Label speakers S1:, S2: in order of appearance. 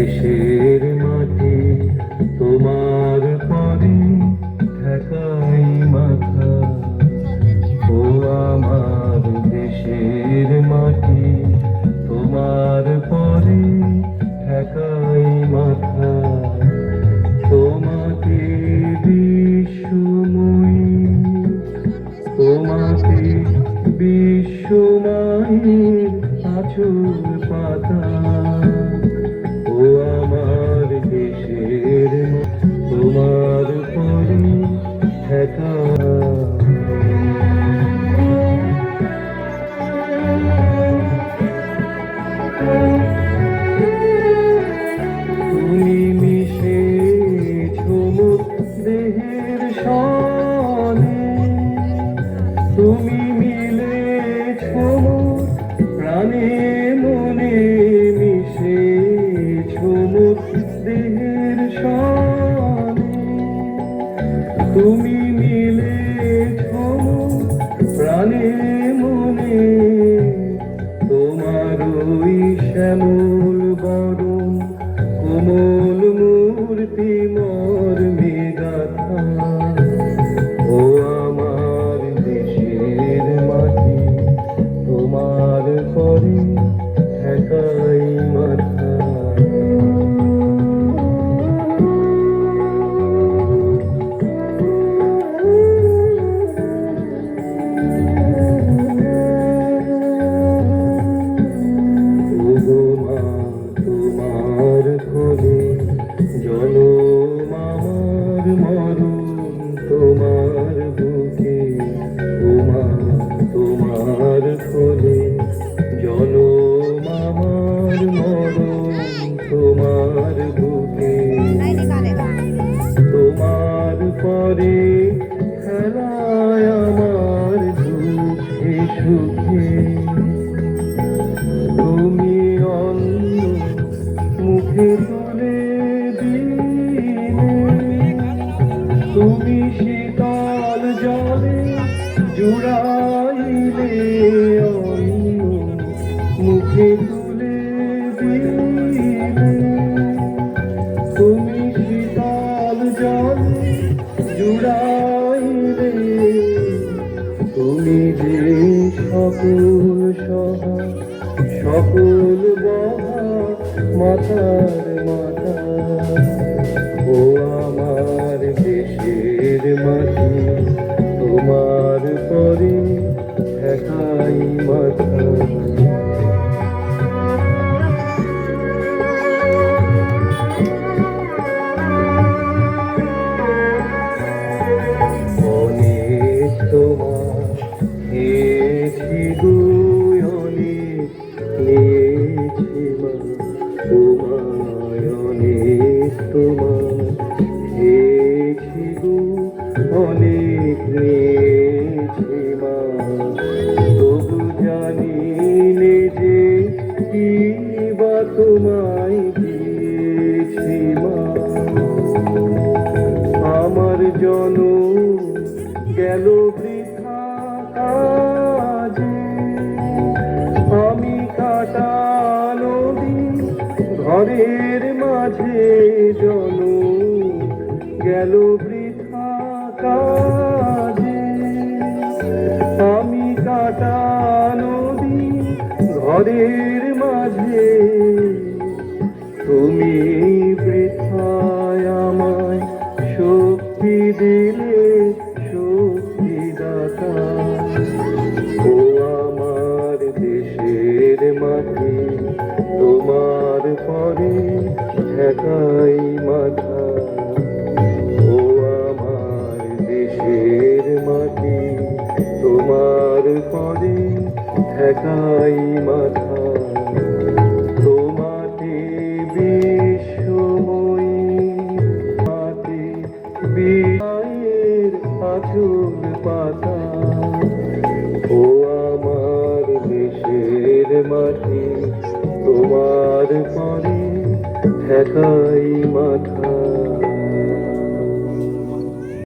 S1: দেশের মাটি তোমার পরে ঠেকাই মাথা। ও আমার দেশের মাটি তোমার পরে ঠেকাই মাথা। তোমাকে বিশ্বময় তোমাকে বিশ্বময় আছো পাতা। ঠেকা তুমি মিশে দেহের তুমি মিলে মনে মিশে দেহের তুমি প্রাণে মনে তোমার ওই শ্যামল বরণ কোমল সুখে তুমি অন্য মুখে তুলে দিলে তুমি শীতল জলে জুড়াইলে অন্য মুখে তুলে দিলে তুমি শীতল জলে জুড়াইলে, তুমি যে সকল সহ সকল মাথার মাথা অনেক তবু জানি নে যে কি বা আমার জন গেল বৃথা ঘরের মাঝে জন গেল বৃথা কাজে আমি কাটালো দিন ঘরের ঠেকাই মাথা। তোমাতে বিশ্বময়ী মাতে বিয়ের আচল পাতা। ও আমার দেশের মাটি, তোমার পরে ঠেকাই মাথা।